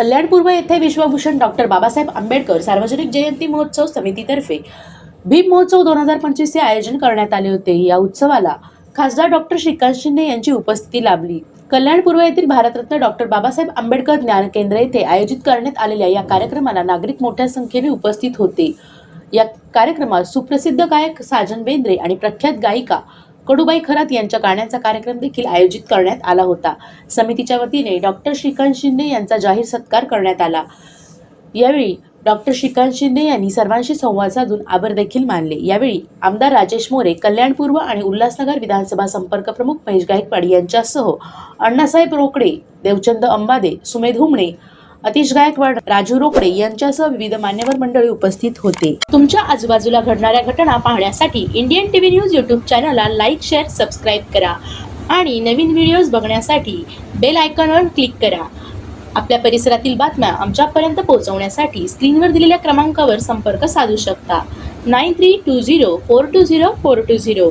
कल्याणपूर्व येथे विश्वभूषण डॉक्टर बाबासाहेब आंबेडकर सार्वजनिक जयंती महोत्सव समितीतर्फे भीम महोत्सव दोन हजार पंचवीसचे आयोजन करण्यात आले होते. या उत्सवाला खासदार डॉक्टर श्रीकांत शिंदे यांची उपस्थिती लाभली. कल्याणपूर्व येथील भारतरत्न डॉक्टर बाबासाहेब आंबेडकर ज्ञान केंद्र येथे आयोजित करण्यात आलेल्या या कार्यक्रमाला नागरिक मोठ्या संख्येने उपस्थित होते. या कार्यक्रमात सुप्रसिद्ध गायक साजन बेंद्रे आणि प्रख्यात गायिका कडूबाई खरात यांच्या गाण्याचा कार्यक्रम देखील आयोजित करण्यात आला होता. समितीच्या वतीने डॉक्टर श्रीकांत शिंदे यांचा जाहीर सत्कार करण्यात आला. यावेळी डॉक्टर श्रीकांत शिंदे यांनी सर्वांशी संवाद साधून आभार देखील मानले. यावेळी आमदार राजेश मोरे कल्याणपूर्व आणि उल्हासनगर विधानसभा संपर्क प्रमुख महेश गायकवाड यांच्यासह अण्णासाहेब रोकडे देवचंद अंबादे सुमेध हुमणे अतिश गायकवाड राजू रोकडे यांच्यासह विविध मान्यवर मंडळी उपस्थित होते. तुमच्या आजूबाजूला घडणाऱ्या घटना पाहण्यासाठी इंडियन टीव्ही न्यूज यूट्यूब चॅनलला लाईक शेअर सबस्क्राईब करा आणि नवीन व्हिडिओज बघण्यासाठी बेल आयकॉनवर क्लिक करा. आपल्या परिसरातील बातम्या आमच्यापर्यंत पोहोचवण्यासाठी स्क्रीनवर दिलेल्या क्रमांकावर संपर्क साधू शकता. Nine three two zero four two zero four two zero.